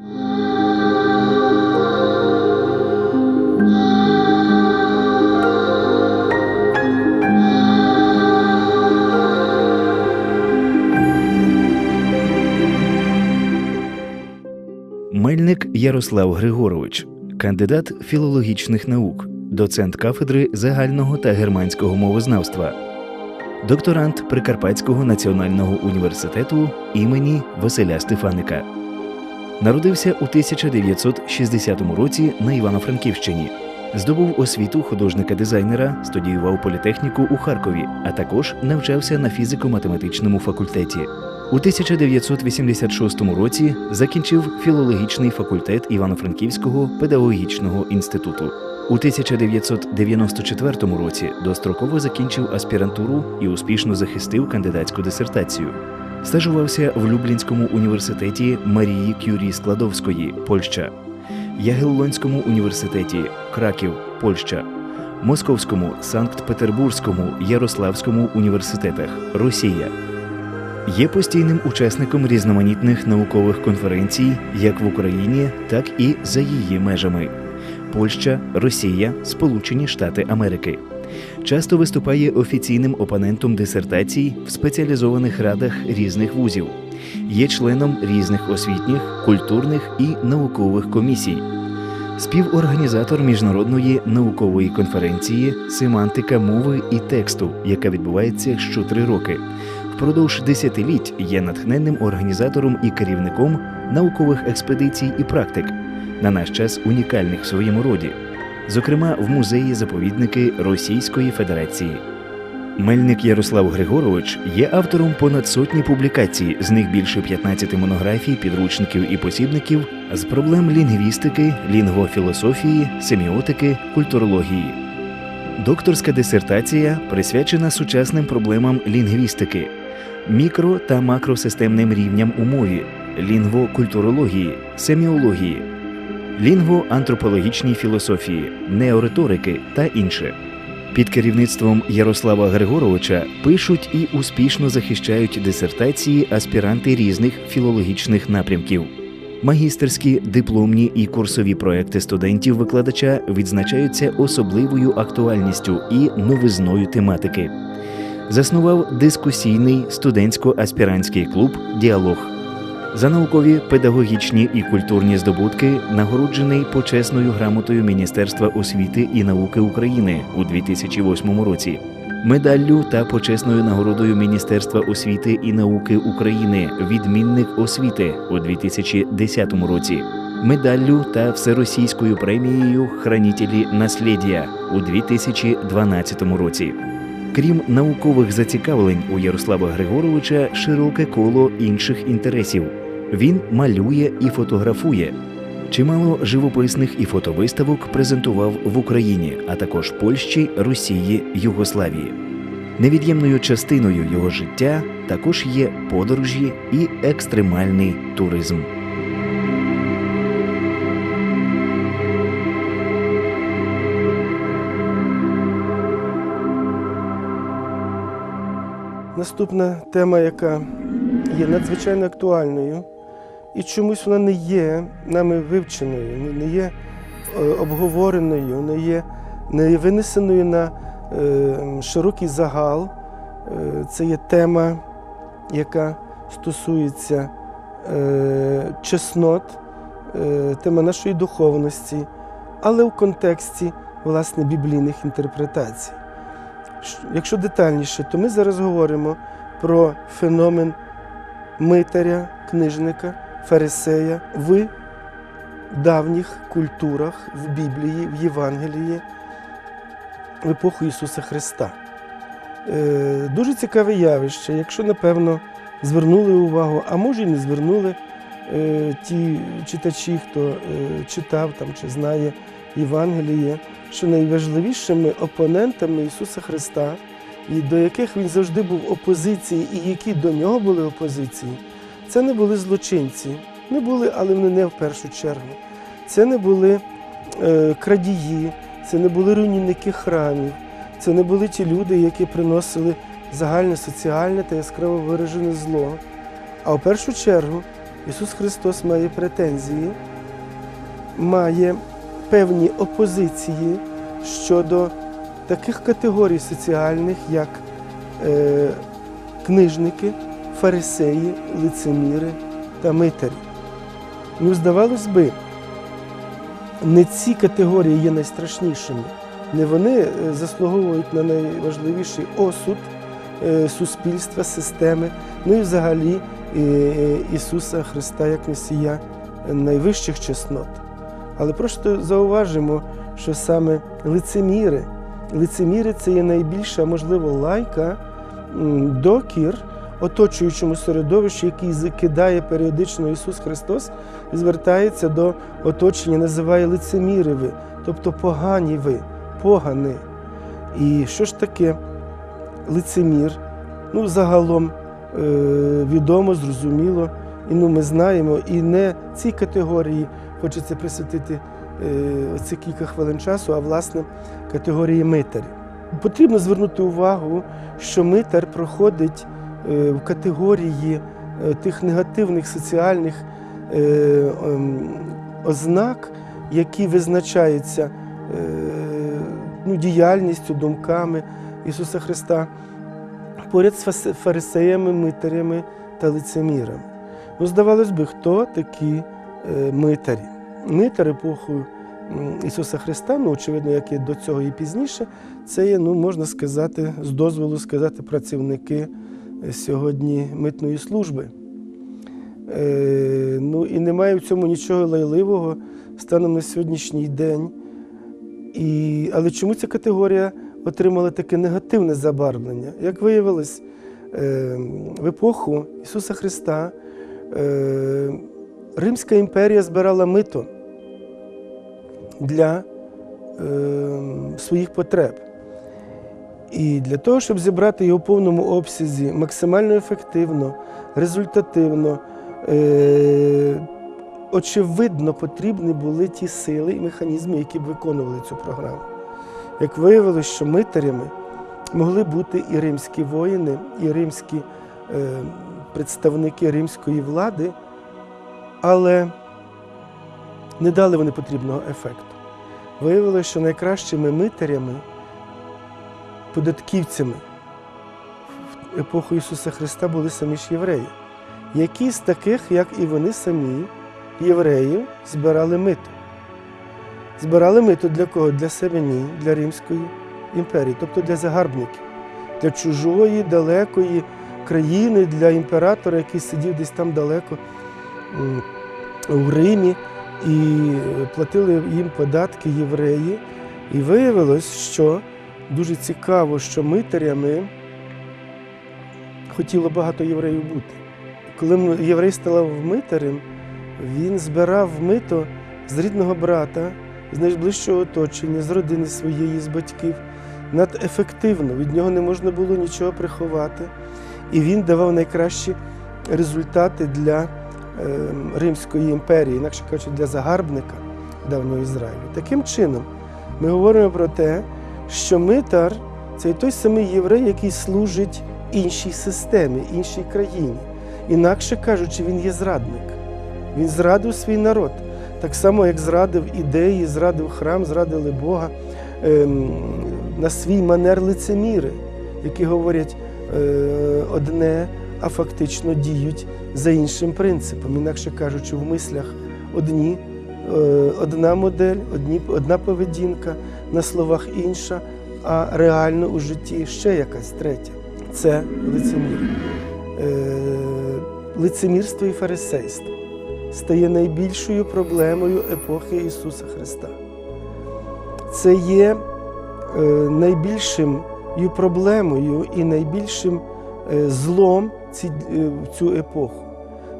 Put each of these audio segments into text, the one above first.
Мельник Ярослав Григорович, кандидат філологічних наук, доцент кафедри загального та германського мовознавства, докторант Прикарпатського національного університету імені Василя Стефаника. Народився у 1960 році на Івано-Франківщині. Здобув освіту художника-дизайнера, студіював політехніку у Харкові, а також навчався на фізико-математичному факультеті. У 1986 році закінчив філологічний факультет Івано-Франківського педагогічного інституту. У 1994 році достроково закінчив аспірантуру і успішно захистив кандидатську дисертацію. Стажувався в Люблінському університеті Марії Кюрі Складовської, Польща, Ягеллонському університеті Краків, Польща, Московському, Санкт-Петербурзькому, Ярославському університетах, Росія. Є постійним учасником різноманітних наукових конференцій як в Україні, так і за її межами Польща, Росія, Сполучені Штати Америки. Часто виступає офіційним опонентом дисертацій в спеціалізованих радах різних вузів, є членом різних освітніх, культурних і наукових комісій. Співорганізатор міжнародної наукової конференції Семантика мови і тексту, яка відбувається щотри роки. Впродовж десятиліть є натхненним організатором і керівником наукових експедицій і практик, на наш час унікальних в своєму роді, зокрема в музеї заповідники Російської Федерації. Мельник Ярослав Григорович є автором понад сотні публікацій, з них більше 15 монографій, підручників і посібників з проблем лінгвістики, лінгвофілософії, семіотики, культурології. Докторська дисертація присвячена сучасним проблемам лінгвістики, мікро та макросистемним рівням у мові, лінгвокультурології, семіології, лінгвоантропологічній філософії, неориторики та інше. Під керівництвом Ярослава Григоровича пишуть і успішно захищають дисертації аспіранти різних філологічних напрямків. Магістерські, дипломні і курсові проекти студентів-викладача відзначаються особливою актуальністю і новизною тематики. Заснував дискусійний студентсько-аспірантський клуб Діалог. За наукові, педагогічні і культурні здобутки нагороджений почесною грамотою Міністерства освіти і науки України у 2008 році, медаллю та почесною нагородою Міністерства освіти і науки України Відмінник освіти у 2010 році, медаллю та всеросійською премією Хранітелі наслідя у 2012 році. Крім наукових зацікавлень у Ярослава Григоровича широке коло інших інтересів. Він малює і фотографує. Чимало живописних і фотовиставок презентував в Україні, а також Польщі, Росії, Югославії. Невід'ємною частиною його життя також є подорожі і екстремальний туризм. Наступна тема, яка є надзвичайно актуальною, і чомусь вона не є нами вивченою, не є е, обговореною, не є, не є винесеною на е, широкий загал. Е, Це є тема, яка стосується чеснот, тема нашої духовності, але в контексті власне біблійних інтерпретацій. Якщо детальніше, то ми зараз говоримо про феномен митаря, книжника, фарисея в давніх культурах, в Біблії, в Євангелії, в епоху Ісуса Христа. Е, Дуже цікаве явище, якщо, напевно, звернули увагу, а може і не звернули е, ті читачі, хто е, читав там чи знає Євангеліє, що найважливішими опонентами Ісуса Христа, і до яких він завжди був опозиції, і які до нього були опозиції, це не були злочинці. Не були, але вони не в першу чергу. Це не були е, крадії, це не були руйнівники храмів, це не були ті люди, які приносили загальне соціальне та яскраво виражене зло. А в першу чергу Ісус Христос має претензії, має певні опозиції щодо таких категорій соціальних, як е, книжники, фарисеї, лицеміри та митарі. Ну, здавалось би, не ці категорії є найстрашнішими, не вони е, заслуговують на найважливіший осуд е, суспільства, системи, ну і взагалі е, Ісуса Христа як Месія найвищих чеснот. Але просто зауважимо, що саме лицеміри, лицеміри це є найбільша, можливо, лайка докір оточуючому середовищу, який закидає періодично Ісус Христос, і звертається до оточення, називає лицеміри ви, тобто погані ви, погани. І що ж таке лицемір? Ну, загалом е, відомо, зрозуміло, і ну, ми знаємо, і не цій категорії хочеться присвятити е, ці кілька хвилин часу, а власне категорії митарів. Потрібно звернути увагу, що митар проходить в категорії е, тих негативних соціальних е, ем, ознак, які визначаються е, ну, діяльністю, думками Ісуса Христа, поряд з фарисеями, митарями та лицемірами. Ну, здавалось би, хто такі е, митарі? Митар епохою Ісуса Христа, ну, очевидно, як і до цього і пізніше, це є, ну, можна сказати, з дозволу сказати, працівники е, сьогодні митної служби. Е, ну і немає в цьому нічого лайливого станом на сьогоднішній день. І, але чому ця категорія отримала таке негативне забарвлення? Як виявилось, е, в епоху Ісуса Христа е, Римська імперія збирала мито для своїх потреб. І для того, щоб зібрати його в повному обсязі, максимально ефективно, результативно, е, очевидно, потрібні були ті сили і механізми, які б виконували цю програму. Як виявилось, що митарями могли бути і римські воїни, і римські е, представники римської влади, але не дали вони потрібного ефекту. Виявилося, що найкращими митарями, податківцями в епоху Ісуса Христа були самі ж євреї, які з таких, як і вони самі, євреїв, збирали мито. Збирали мито для кого? Для себе ні, для Римської імперії, тобто для загарбників, для чужої, далекої країни, для імператора, який сидів десь там далеко у Римі, і платили їм податки євреї. І виявилось, що дуже цікаво, що митарями хотіло багато євреїв бути. Коли єврей ставав митарем, він збирав мито з рідного брата, з найближчого оточення, з родини своєї, з батьків. Надефективно, від нього не можна було нічого приховати. І він давав найкращі результати для е, Римської імперії, інакше кажучи, для загарбника давнього Ізраїлю. Таким чином, ми говоримо про те, що митар це той самий єврей, який служить іншій системі, іншій країні. Інакше кажучи, він є зрадник. Він зрадив свій народ. Так само, як зрадив ідеї, зрадив храм, зрадили Бога ем, на свій манер лицеміри, які говорять е, одне, а фактично діють за іншим принципом. Інакше кажучи, в мислях одні, одна модель, одні, одна поведінка, на словах інша, а реально у житті ще якась третя. Це лицемір. Е, лицемірство і фарисейство стає найбільшою проблемою епохи Ісуса Христа. Це є е, найбільшою проблемою і найбільшим е, злом е, в цю епоху.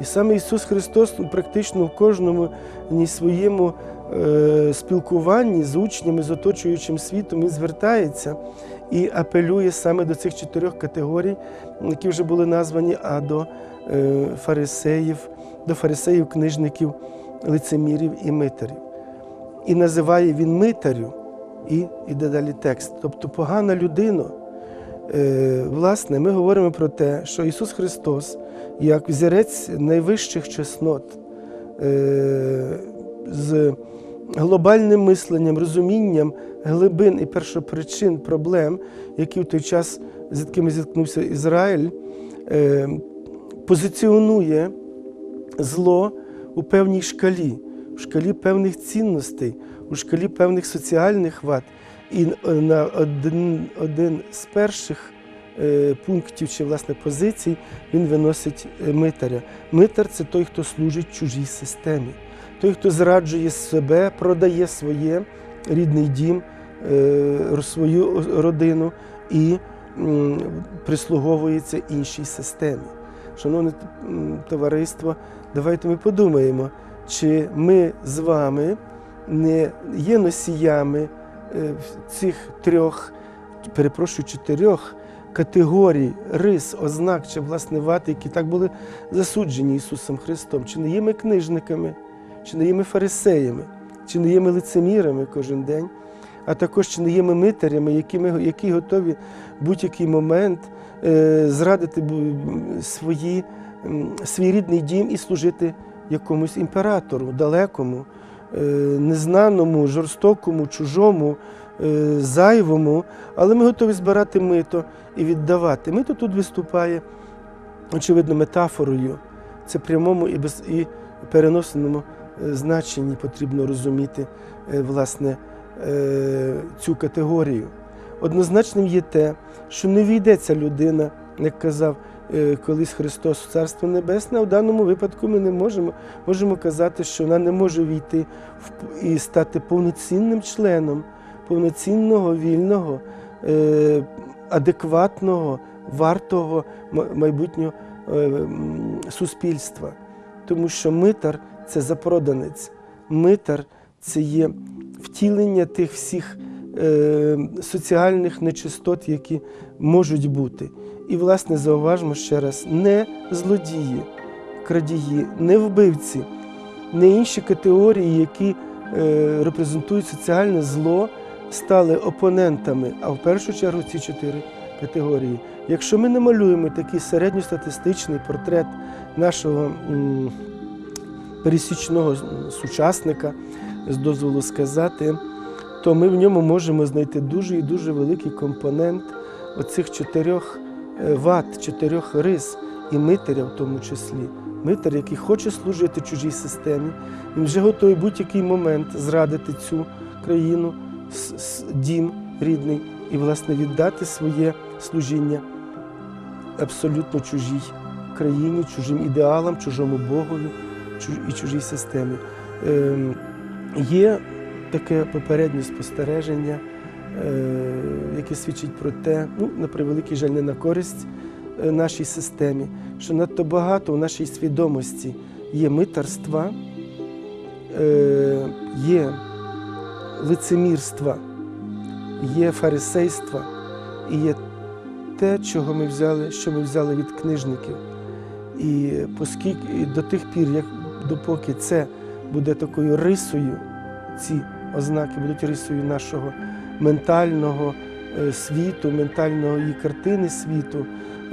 І саме Ісус Христос практично в кожному своєму е, спілкуванні з учнями, з оточуючим світом, Він звертається і апелює саме до цих чотирьох категорій, які вже були названі, а до е, фарисеїв, до фарисеїв, книжників, лицемірів і митарів. І називає він митарю, і іде далі текст. Тобто погана людина, Власне, ми говоримо про те, що Ісус Христос, як взірець найвищих чеснот, е, з глобальним мисленням, розумінням глибин і першопричин проблем, які в той час з якими зіткнувся Ізраїль, е, позиціонує зло у певній шкалі, у шкалі певних цінностей, у шкалі певних соціальних вад. І на один, один з перших е, пунктів чи власне позицій він виносить е, митаря. Митар це той, хто служить чужій системі, той, хто зраджує себе, продає своє рідний дім, е, свою родину і прислуговується іншій системі. Шановне товариство, давайте ми подумаємо, чи ми з вами не є носіями е, цих трьох, перепрошую, чотирьох категорій, рис, ознак чи власне вад, які так були засуджені Ісусом Христом. Чи не є ми книжниками, чи не є ми фарисеями, чи не є ми лицемірами кожен день, а також чи не є ми митарями, які, ми, які готові в будь-який момент е, зрадити свої, свій рідний дім і служити якомусь імператору, далекому, незнаному, жорстокому, чужому, е, зайвому, але ми готові збирати мито і віддавати. Мито тут виступає, очевидно, метафорою. Це прямому і, без, і переносеному е, значенні потрібно розуміти е, власне е, цю категорію. Однозначним є те, що не війде ця людина, як казав е, колись Христос в Царство Небесне, а в даному випадку ми не можемо. Можемо казати, що вона не може війти в- і стати повноцінним членом повноцінного, вільного, е, адекватного, вартого майбутнього е, суспільства. Тому що митар це запроданець, митар це є втілення тих всіх е, соціальних нечистот, які можуть бути. І, власне, зауважмо ще раз: не злодії, крадії, не вбивці, не інші категорії, які е, репрезентують соціальне зло, стали опонентами, а в першу чергу ці чотири категорії. Якщо ми не малюємо такий середньостатистичний портрет нашого м, пересічного сучасника, з дозволу сказати, то ми в ньому можемо знайти дуже і дуже великий компонент оцих чотирьох вад, чотирьох рис і митаря в тому числі. Митар, який хоче служити чужій системі, він вже готовий будь-який момент зрадити цю країну, дім рідний і, власне, віддати своє служіння абсолютно чужій країні, чужим ідеалам, чужому Богові і чужій системі. Ем, Є таке попереднє спостереження, яке свідчить про те, ну, на превеликий жаль, не на користь е, нашій системі, що надто багато в нашій свідомості є митарства, е, є лицемірства, є фарисейства і є те, чого ми взяли, що ми взяли від книжників. І оскільки і до тих пір, як допоки це буде такою рисою, ці ознаки будуть рисою нашого ментального е, світу, ментальної картини світу,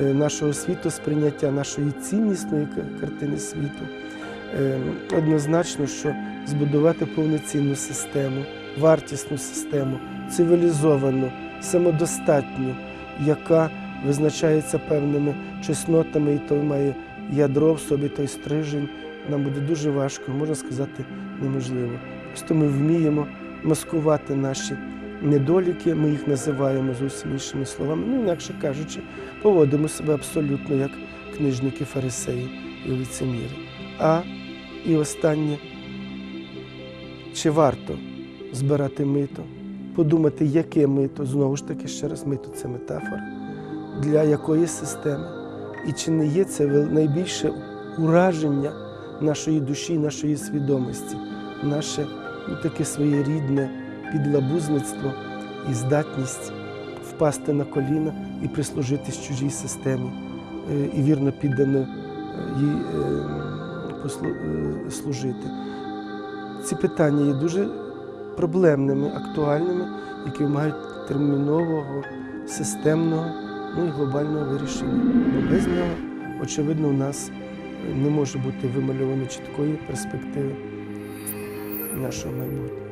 е, нашого світосприйняття, нашої ціннісної картини світу. Е, Однозначно, що збудувати повноцінну систему, вартісну систему, цивілізовану, самодостатню, яка визначається певними чеснотами, і той має ядро в собі, той стрижень, нам буде дуже важко, можна сказати, неможливо. Просто ми вміємо маскувати наші недоліки, ми їх називаємо зовсім іншими словами. Ну, інакше кажучи, поводимо себе абсолютно як книжники, фарисеї і лицеміри. А і останнє, чи варто збирати мито, подумати, яке мито, знову ж таки, ще раз, мито це метафора, для якої системи. І чи не є це найбільше ураження нашої душі, нашої свідомості, наше ну, таке своєрідне підлабузництво і здатність впасти на коліна і прислужитись чужій системі, е, і вірно піддано е, їй е, служити. Ці питання є дуже проблемними, актуальними, які вимагають термінового, системного ну і глобального вирішення. Бо без нього, очевидно, у нас не може бути вимальовано чіткої перспективи нашого майбутнього.